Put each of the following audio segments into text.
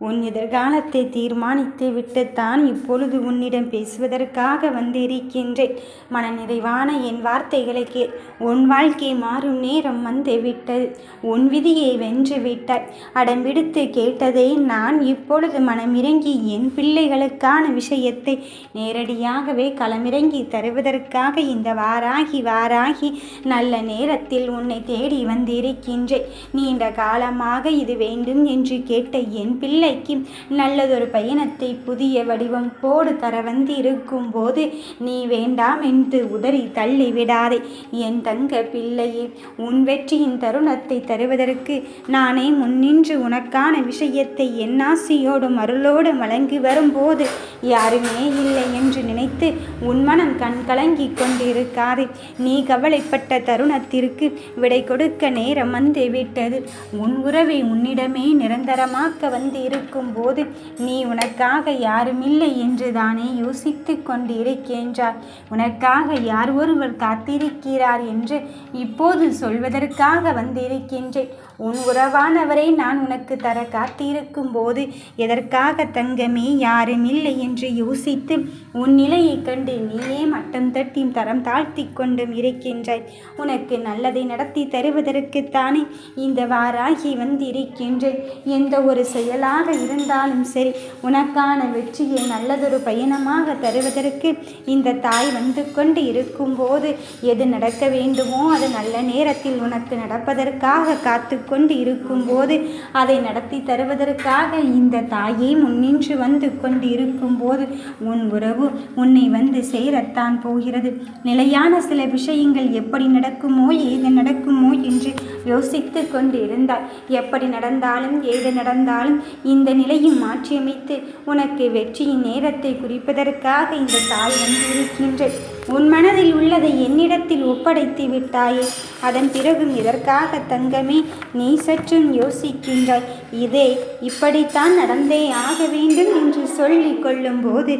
உன் எதிர்காலத்தை தீர்மானித்து விட்டுத்தான் இப்பொழுது உன்னிடம் பேசுவதற்காக வந்திருக்கின்றேன். மனநிறைவான என் வார்த்தைகளை கேள். உன் வாழ்க்கை மாறும் நேரம் வந்து விட்டது உன் விதியை வென்று விட்டாய். அடம்பிடித்து கேட்டதை நான் இப்பொழுது மனமிறங்கி என் பிள்ளைகளுக்கான விஷயத்தை நேரடியாகவே களமிறங்கி தருவதற்காக இந்த வாராகி வாராகி நல்ல நேரத்தில் உன்னை தேடி வந்திருக்கின்றேன். நீண்ட காலமாக இது வேண்டும் என்று கேட்ட என் பிள்ளை பிள்ளைக்கு நல்லதொரு பயணத்தை புதிய வடிவம் போடு தர வந்து இருக்கும் போது நீ வேண்டாம் என்று உதறி தள்ளி விடாதே. என் தங்க பிள்ளையே உன் வெற்றியின் தருணத்தை தருவதற்கு நானே முன்னின்று உனக்கான விஷயத்தை என் ஆசையோடும் அருளோடு வழங்கி வரும்போது யாருமே இல்லை என்று நினைத்து உன் மனம் கண் கலங்கி கொண்டிருக்காதே. நீ கவலைப்பட்ட தருணத்திற்கு விடை கொடுக்க நேரம் வந்து விட்டது உன் உறவை உன்னிடமே நிரந்தரமாக்க வந்து இருக்கும் போது நீ உனக்காக யாருமில்லை என்று தானே யோசித்து கொண்டிருக்கின்றார் உனக்காக யார் ஒருவர் காத்திருக்கிறார் என்று இப்போது சொல்வதற்காக வந்திருக்கின்றேன். உன் உறவானவரை நான் உனக்கு தர காத்திருக்கும் போது எதற்காக தங்கமே? யாரும் இல்லை என்று யோசித்து உன் நிலையை கண்டு நீயே மட்டம் தட்டி தரம் தாழ்த்தி கொண்டும் இருக்கின்றாய். உனக்கு நல்லதை நடத்தி தருவதற்குத்தானே இந்த வாராகி வந்திருக்கின்றேன். எந்த ஒரு செயலாக இருந்தாலும் சரி உனக்கான வெற்றியை நல்லதொரு பயணமாக தருவதற்கு இந்த தாய் வந்து கொண்டு இருக்கும்போது எது நடக்க வேண்டுமோ அது நல்ல நேரத்தில் உனக்கு நடப்பதற்காக காத்து கொண்டு இருக்கும்போது அதை நடத்தி தருவதற்காக இந்த தாயே முன்னின்று வந்து கொண்டு இருக்கும்போது உன் உறவு உன்னை வந்து சேரத்தான் போகிறது. நிலையான சில விஷயங்கள் எப்படி நடக்குமோ ஏது நடக்குமோ என்று யோசித்து கொண்டு இருந்தாய் எப்படி நடந்தாலும் ஏது நடந்தாலும் இந்த நிலையும் மாற்றியமைத்து உனக்கு வெற்றியின் நேரத்தை குறிப்பதற்காக இந்த தாய் வந்து இருக்கின்றேன் உன் மனதில் உள்ளதை என்னிடத்தில் ஒப்படைத்து விட்டாயே. அதன் பிறகும் இதற்காக தங்கமே நீ சற்றும் யோசிக்கின்றாய். இதே இப்படித்தான் நடந்தே ஆக வேண்டும் என்று சொல்லிக் கொள்ளும்போது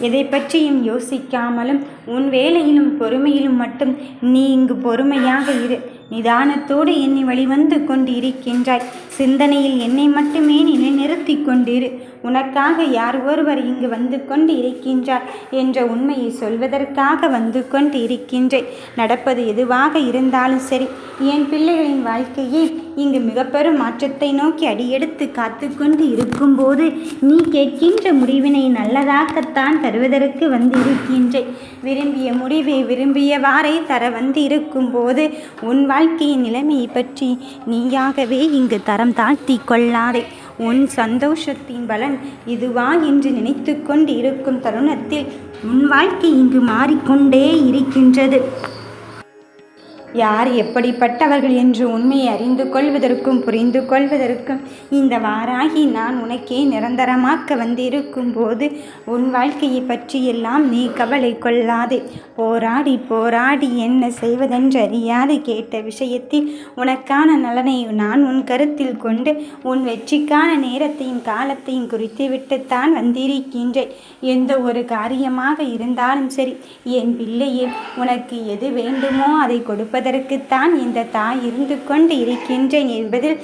எதை பற்றியும் யோசிக்காமலும் உன் வேலையிலும் பொறுமையிலும் மட்டும் நீ இங்கு பொறுமையாக இரு. நிதானத்தோடு என்னை வழிவந்து கொண்டு இருக்கின்றாய் சிந்தனையில் என்னை மட்டுமே நிலைநிறுத்தி கொண்டிரு. உனக்காக யார் ஒருவர் இங்கு வந்து கொண்டு இருக்கின்றார் என்ற உண்மையை சொல்வதற்காக வந்து கொண்டு இருக்கின்றேன் நடப்பது எதுவாக இருந்தாலும் சரி என் பிள்ளைகளின் வாழ்க்கையே இங்கு மிக பெரும் மாற்றத்தை நோக்கி அடியெடுத்து காத்து கொண்டு இருக்கும்போது நீ கேட்கின்ற முடிவினை நல்லதாகத்தான் தருவதற்கு வந்து இருக்கின்றேன் விரும்பிய முடிவை விரும்பியவாறே தர வந்து இருக்கும்போது உன் வாழ்க்கையின் நிலைமையை பற்றி நீயாகவே இங்கு தரம் தாழ்த்தி கொள்ளாதே. உன் சந்தோஷத்தின் பலன் இதுவா என்று நினைத்து கொண்டு இருக்கும் தருணத்தில் உன் வாழ்க்கை இங்கு மாறிக்கொண்டே இருக்கின்றது. யார் எப்படிப்பட்டவர்கள் என்று உண்மையை அறிந்து கொள்வதற்கும் புரிந்து கொள்வதற்கும் இந்த வாராகி நான் உனக்கே நிரந்தரமாக்க வந்திருக்கும் போது உன் வாழ்க்கையை பற்றியெல்லாம் நீ கவலை கொள்ளாதே. போராடி போராடி என்ன செய்வதென்று அறியாது கேட்ட விஷயத்தில் உனக்கான நலனை நான் உன் கருத்தில் கொண்டு உன் வெற்றிக்கான நேரத்தையும் காலத்தையும் குறித்துவிட்டுத்தான் வந்திருக்கின்றேன். எந்த ஒரு காரியமாக இருந்தாலும் சரி என் பிள்ளையே உனக்கு எது வேண்டுமோ அதை கொடுப்பது என்பதற்குத்தான் இந்த தாய் இருந்து கொண்டு இருக்கின்றேன் என்பதில்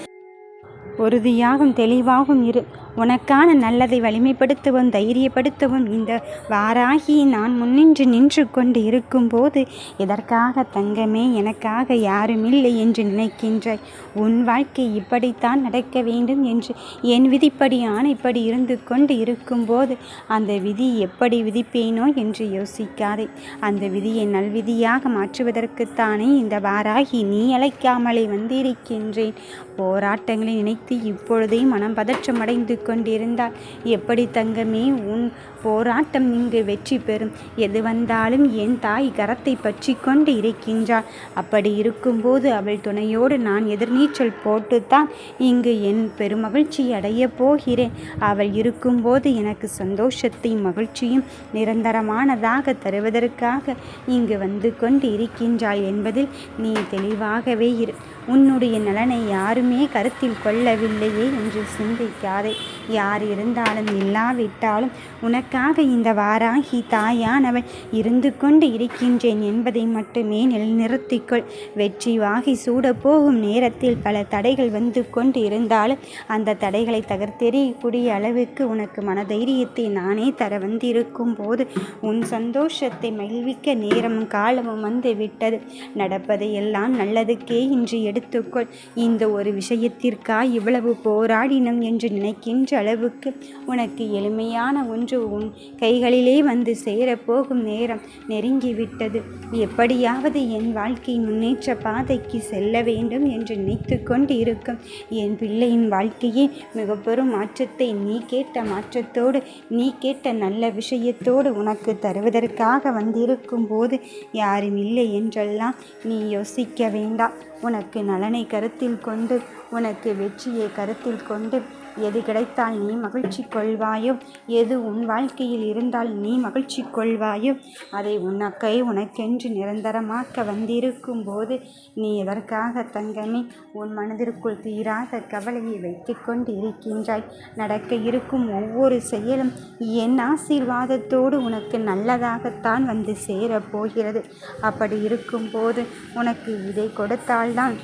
உறுதியாகவும் தெளிவாகவும் இரு. உனக்கான நல்லதை வலிமைப்படுத்தவும் தைரியப்படுத்தவும் இந்த வாராகி நான் முன்னின்று நின்று கொண்டு இருக்கும்போது எதற்காக தங்கமே எனக்காக யாரும் இல்லை என்று நினைக்கின்றாய் உன் வாழ்க்கை இப்படித்தான் நடக்க வேண்டும் என்று என் விதிப்படியான இப்படி இருந்து கொண்டு இருக்கும்போது அந்த விதி எப்படி விதிப்பேனோ என்று யோசிக்காதே. அந்த விதியை நல்விதியாக மாற்றுவதற்குத்தானே இந்த வாராகி நீ அழைக்காமலே வந்திருக்கின்றேன். போராட்டங்களை நினைத்து இப்பொழுதே மனம் பதற்றமடைந்து கொண்டிருந்தாள். எப்படி தங்கமே உன் போராட்டம் இங்கு வெற்றி பெறும். எது வந்தாலும் என் தாய் கரத்தை பற்றி கொண்டு இருக்கின்றாள். அப்படி இருக்கும்போது அவள் துணையோடு நான் எதிர்நீச்சல் போட்டுத்தான் இங்கு என் பெருமகிழ்ச்சி அடைய போகிறேன். அவள் இருக்கும்போது எனக்கு சந்தோஷத்தையும் மகிழ்ச்சியும் நிரந்தரமானதாக தருவதற்காக இங்கு வந்து கொண்டு இருக்கின்றாள் என்பதில் நீ தெளிவாகவே இரு. உன்னுடைய நலனை யாருமே கருத்தில் கொள்ளவில்லையே என்று சிந்திக்காதே. யார் இருந்தாலும் இல்லாவிட்டாலும் உனக்கு உனக்காக இந்த வாராகி தாயானவள் இருந்து கொண்டு இருக்கின்றேன் என்பதை மட்டுமே நிலைநிறுத்திக்கொள். வெற்றி வாகி சூடப்போகும் நேரத்தில் பல தடைகள் வந்து கொண்டு இருந்தாலும் அந்த தடைகளை தகர்த்தெறியக்கூடிய அளவுக்கு உனக்கு மனதைரியத்தை நானே தர வந்திருக்கும் போது உன் சந்தோஷத்தை மகிழ்விக்க நேரமும் காலமும் வந்து விட்டது. நடப்பதை எல்லாம் நல்லதுக்கே இன்று எடுத்துக்கொள். இந்த ஒரு விஷயத்திற்காக இவ்வளவு போராடினம் என்று நினைக்கின்ற அளவுக்கு உனக்கு எளிமையான ஒன்று உன் கைகளிலே வந்து சேரப்போகும் நேரம் நெருங்கிவிட்டது. எப்படியாவது என் வாழ்க்கை முன்னேற்ற பாதைக்கு செல்ல வேண்டும் என்று நினைத்து கொண்டு இருக்கும் என் பிள்ளையின் வாழ்க்கையே மிக பெரும் மாற்றத்தை நீ கேட்ட மாற்றத்தோடு நீ கேட்ட நல்ல விஷயத்தோடு உனக்கு தருவதற்காக வந்திருக்கும் போது யாரும் இல்லை என்றெல்லாம் நீ யோசிக்க வேண்டாம். உனக்கு நலனை கருத்தில் கொண்டு உனக்கு வெற்றியை கருத்தில் கொண்டு எது கிடைத்தால் நீ மகிழ்ச்சி கொள்வாயோ? எது உன் வாழ்க்கையில் இருந்தால் நீ மகிழ்ச்சி கொள்வாயோ? அதை உனக்கை உனக்கென்று நிரந்தரமாக்க வந்திருக்கும் போது நீ எதற்காக தங்கமே? உன் மனதிற்குள் தீராத கவலையை வைத்து கொண்டு இருக்கின்றாய். நடக்க இருக்கும் ஒவ்வொரு செயலும் என் ஆசீர்வாதத்தோடு உனக்கு நல்லதாகத்தான் வந்து சேரப்போகிறது. அப்படி இருக்கும்போது உனக்கு இதை கொடுத்தால்தான்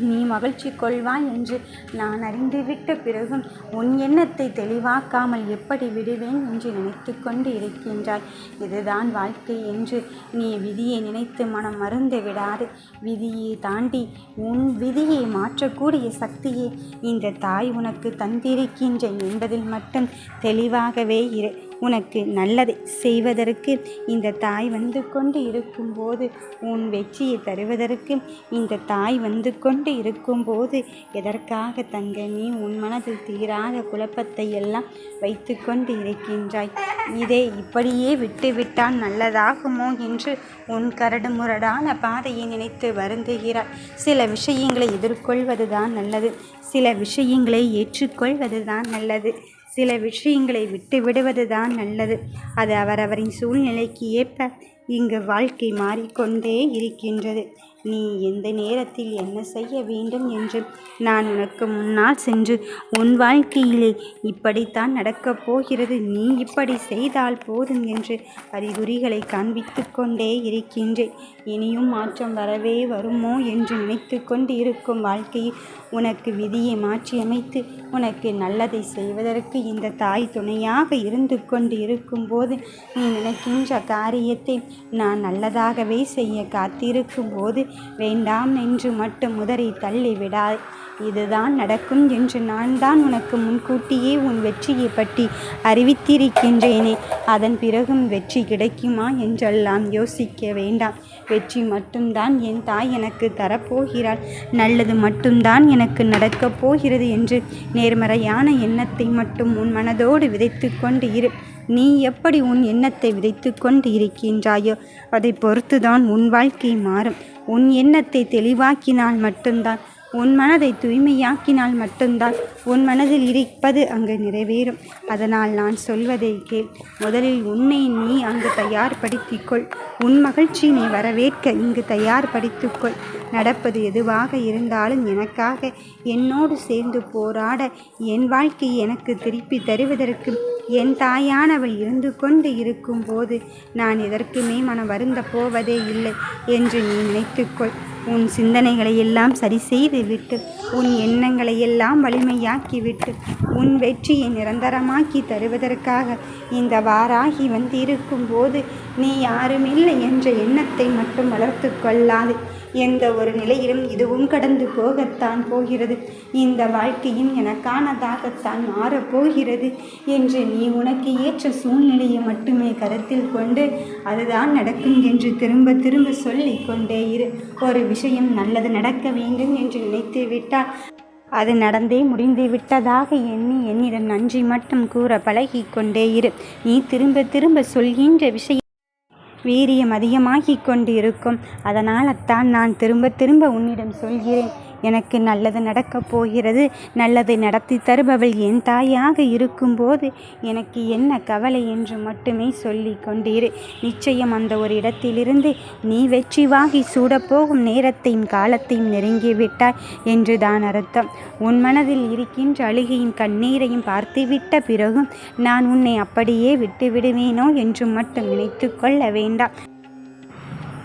நீ மகிழ்ச்சி கொள்வாய் என்று நான் அறிந்துவிட்ட பிறகும் உன் எண்ணத்தை தெளிவாக்காமல் எப்படி விடுவேன் என்று நினைத்து கொண்டு இருக்கின்றாய். இதுதான் வாழ்க்கை என்று நீ விதியை நினைத்து மனம் மறந்து விடாது. விதியை தாண்டி உன் விதியை மாற்றக்கூடிய சக்தியை இந்த தாய் உனக்கு தந்திருக்கின்ற என்பதில் மட்டும் தெளிவாகவே இரு. உனக்கு நல்லதை செய்வதற்கு இந்த தாய் வந்து கொண்டு இருக்கும்போது உன் வெற்றியை தருவதற்கு இந்த தாய் வந்து கொண்டு இருக்கும்போது எதற்காக தங்க நீ உன் மனதில் தீராத குழப்பத்தை எல்லாம் வைத்து கொண்டு இருக்கின்றாய்? இதை இப்படியே விட்டுவிட்டால் நல்லதாகுமோ என்று உன் கரடு முரடான பாதையை நினைத்து வருந்துகிறாய். சில விஷயங்களை எதிர்கொள்வதுதான் நல்லது சில விஷயங்களை ஏற்றுக்கொள்வதுதான் நல்லது. சில விஷயங்களை விட்டு விடுவது தான் நல்லது. அது அவரவரின் சூழ்நிலைக்கு ஏற்ப இங்கு வாழ்க்கை மாறிக்கொண்டே இருக்கின்றது. நீ எந்த நேரத்தில் என்ன செய்ய வேண்டும் என்று நான் உனக்கு முன்னால் சென்று உன் வாழ்க்கையிலே இப்படித்தான் நடக்கப் போகிறது நீ இப்படி செய்தால் போதும் என்று அறிகுறிகளை காண்பித்து கொண்டே இருக்கின்றேன். இனியும் மாற்றம் வரவே வருமோ என்று நினைத்து கொண்டு இருக்கும் வாழ்க்கையில் உனக்கு விதியை மாற்றியமைத்து உனக்கு நல்லதை செய்வதற்கு இந்த தாய் துணையாக இருந்து கொண்டு இருக்கும்போது நீ நினைக்கின்ற காரியத்தை நான் நல்லதாகவே செய்ய காத்திருக்கும் போது வேண்டாம் என்று மட்டும் முதரை தள்ளிவிடாய். இதுதான் நடக்கும் என்று நான் தான் உனக்கு முன்கூட்டியே உன் வெற்றியை பற்றி அறிவித்திருக்கின்றேனே. அதன் பிறகும் வெற்றி கிடைக்குமா என்றெல்லாம் யோசிக்க வேண்டாம். வெற்றி மட்டும்தான் என் தாய் எனக்கு தரப்போகிறாள். நல்லது மட்டும்தான் எனக்கு நடக்கப் போகிறது என்று நேர்மறையான எண்ணத்தை மட்டும் உன் மனதோடு விதைத்து கொண்டு இரு. நீ எப்படி உன் எண்ணத்தை விதைத்து கொண்டு இருக்கின்றாயோ அதை பொறுத்துதான் உன் வாழ்க்கை மாறும். உன் எண்ணத்தை தெளிவாக்கினால் மட்டும்தான் உன் மனதை தூய்மையாக்கினால் மட்டும்தான் உன் மனதில் இருப்பது அங்கு நிறைவேறும். அதனால் நான் சொல்வதை கேள். முதலில் உன்னை நீ அங்கு தயார்படுத்திக்கொள் உன் மகிழ்ச்சியினை வரவேற்க இங்கு தயார்படுத்திக்கொள் நடப்பது எதுவாக இருந்தாலும் எனக்காக என்னோடு சேர்ந்து போராட என் வாழ்க்கை எனக்கு திருப்பி தருவதற்கு என் தாயானவள் இருந்து கொண்டு இருக்கும்போது நான் எதற்குமே மனம் வருந்த போவதே இல்லை என்று நீ நினைத்துக்கொள். உன் சிந்தனைகளை எல்லாம் சரி செய்து விட்டு உன் எண்ணங்களை எல்லாம் வலிமையாக்கிவிட்டு உன் வெற்றியை நிரந்தரமாக்கி தருவதற்காக இந்த வாராகி வந்திருக்கும் போது நீ யாருமில்லை என்ற எண்ணத்தை மட்டும் வளர்த்து கொள்ளாது. எந்த ஒரு நிலையிலும் இதுவும் கடந்து போகத்தான் போகிறது. இந்த வாழ்க்கையும் எனக்கானதாகத்தான் மாறப்போகிறது என்று நீ உனக்கு ஏற்ற சூழ்நிலையை மட்டுமே கருத்தில் கொண்டு அதுதான் நடக்கும் என்று திரும்ப திரும்ப சொல்லி கொண்டே இரு. ஒரு விஷயம் நல்லது நடக்க வேண்டும் என்று நினைத்து விட்டால் அது நடந்தே முடிந்து விட்டதாக எண்ணி என்னிடம் நன்றி மட்டும் கூற பழகி கொண்டே இரு. நீ திரும்ப திரும்ப சொல்கின்ற விஷயம் வீரியம் அதிகமாகிக் கொண்டு இருக்கும் அதனால்தான் நான் திரும்ப திரும்ப உன்னிடம் சொல்கிறேன். எனக்கு நல்லது நடக்கப் போகிறது. நல்லதை நடத்தி தருபவள் என் தாயாக இருக்கும்போது எனக்கு என்ன கவலை என்று மட்டுமே சொல்லி கொண்டீரு. நிச்சயம் அந்த ஒரு இடத்திலிருந்து நீ வெற்றி வாகி சூடப்போகும் நேரத்தையும் காலத்தையும் நெருங்கிவிட்டாய் என்றுதான் அர்த்தம். உன் மனதில் இருக்கின்ற அழுகையின் கண்ணீரையும் பார்த்துவிட்ட பிறகும் நான் உன்னை அப்படியே விட்டுவிடுவேனோ என்று மட்டும் நினைத்து கொள்ள வேண்டாம்.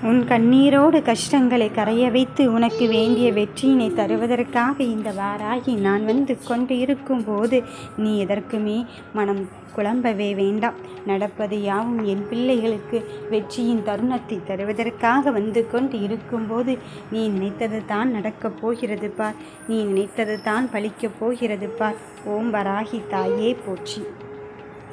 உன் கண்ணீரோடு கஷ்டங்களை கரைய வைத்து உனக்கு வேண்டிய வெற்றியினை தருவதற்காக இந்த வாராகி நான் வந்து கொண்டு இருக்கும்போது நீ எதற்குமே மனம் குழம்பவே வேண்டாம். நடப்பது யாவும் என் பிள்ளைகளுக்கு வெற்றியின் தருணத்தை தருவதற்காக வந்து கொண்டு இருக்கும்போது நீ நினைத்தது தான் நடக்கப் போகிறது பார். நீ நினைத்தது தான் பழிக்கப் போகிறது பார். ஓம் வராகி தாயே போற்றி.